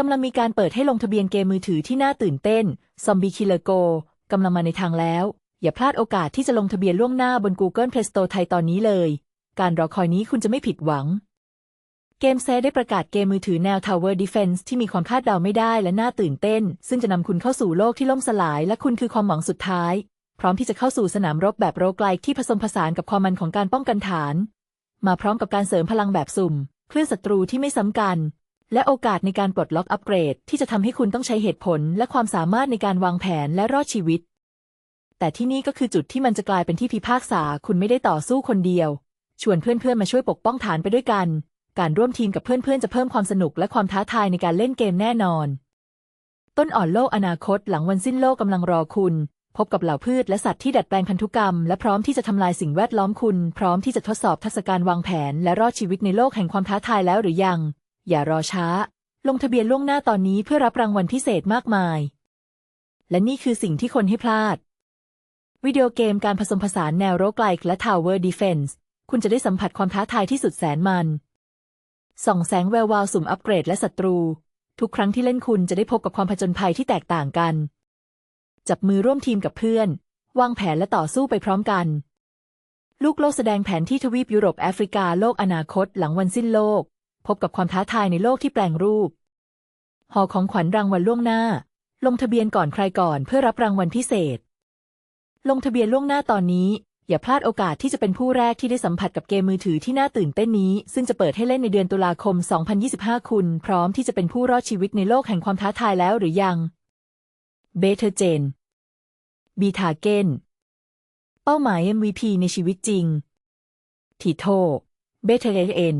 กำลังมีการเปิดให้ลงทะเบียนเกมมือถือที่น่าตื่นเต้น Zombie Killer Go กำลังมาในทางแล้ว อย่าพลาดโอกาสที่จะลงทะเบียนล่วงหน้าบน Google Play Store ไทยตอนนี้เลย การรอคอยนี้คุณจะไม่ผิดหวัง เกมเซได้ประกาศเกมมือถือแนว Tower Defense ที่มีความคาดเดาไม่ได้และน่าตื่นเต้น ซึ่งจะนำคุณเข้าสู่โลกที่ล่มสลาย และคุณคือความหวังสุดท้าย พร้อมที่จะเข้าสู่สนามรบแบบโรกไลที่ผสมผสานกับความมันของการป้องกันฐาน มาพร้อมกับการเสริมพลังแบบสุ่มคลื่นศัตรูที่ไม่ซ้ำกัน และโอกาสในการปลดล็อกอัปเกรด ที่จะทำให้คุณต้องใช้เหตุผล และความสามารถในการวางแผนและรอดชีวิต แต่ที่นี่ก็คือจุดที่มันจะกลายเป็นที่พิพากษาคุณไม่ได้ต่อสู้คนเดียว ชวนเพื่อนๆมาช่วยปกป้องฐานไปด้วยกัน การร่วมทีมกับเพื่อนๆจะเพิ่มความสนุกและความท้าทายในการเล่นเกมแน่นอน ต้นอ่อนโลกอนาคต หลังวันสิ้นโลกกำลังรอคุณพบกับเหล่าพืชและสัตว์ที่ดัดแปลงพันธุกรรม และพร้อมที่จะทำลายสิ่งแวดล้อมคุณ พร้อมที่จะทดสอบทักษะการวางแผน และรอดชีวิตในโลกแห่งความท้าทายแล้วหรือยัง อย่ารอช้า ลงทะเบียนล่วงหน้าตอนนี้เพื่อรับรางวัลพิเศษมากมาย และนี่คือสิ่งที่คนให้พลาด วิดีโอเกมการผสมผสานแนวโรกไลค์และ Tower Defense คุณจะได้สัมผัสความท้าทายที่สุดแสนมัน ส่องแสงแวววาวสุ่มอัปเกรดและศัตรู ทุกครั้งที่เล่นคุณจะได้พบกับความผจญภัยที่แตกต่างกัน จับมือร่วมทีมกับเพื่อน วางแผนและต่อสู้ไปพร้อมกัน ลูกโลกแสดงแผนที่ทวีปยุโรปแอฟริกาโลกอนาคตหลังวันสิ้นโลก พบกับความท้าทายในโลกที่แปลงรูป หอของขวัญรางวัลล่วงหน้า ลงทะเบียนก่อนใครก่อนเพื่อรับรางวัลพิเศษ ลงทะเบียนล่วงหน้าตอนนี้ อย่าพลาดโอกาสที่จะเป็นผู้แรกที่ได้สัมผัสกับเกมมือถือที่น่าตื่นเต้นนี้ ซึ่งจะเปิดให้เล่นในเดือนตุลาคม 2025 คุณ พร้อมที่จะเป็นผู้รอดชีวิตในโลกแห่งความท้าทายแล้วหรือยังเบเธอร์เจนบีทาเกนเป้าหมาย MVP ในชีวิตจริงทีโท เบเธอร์เอน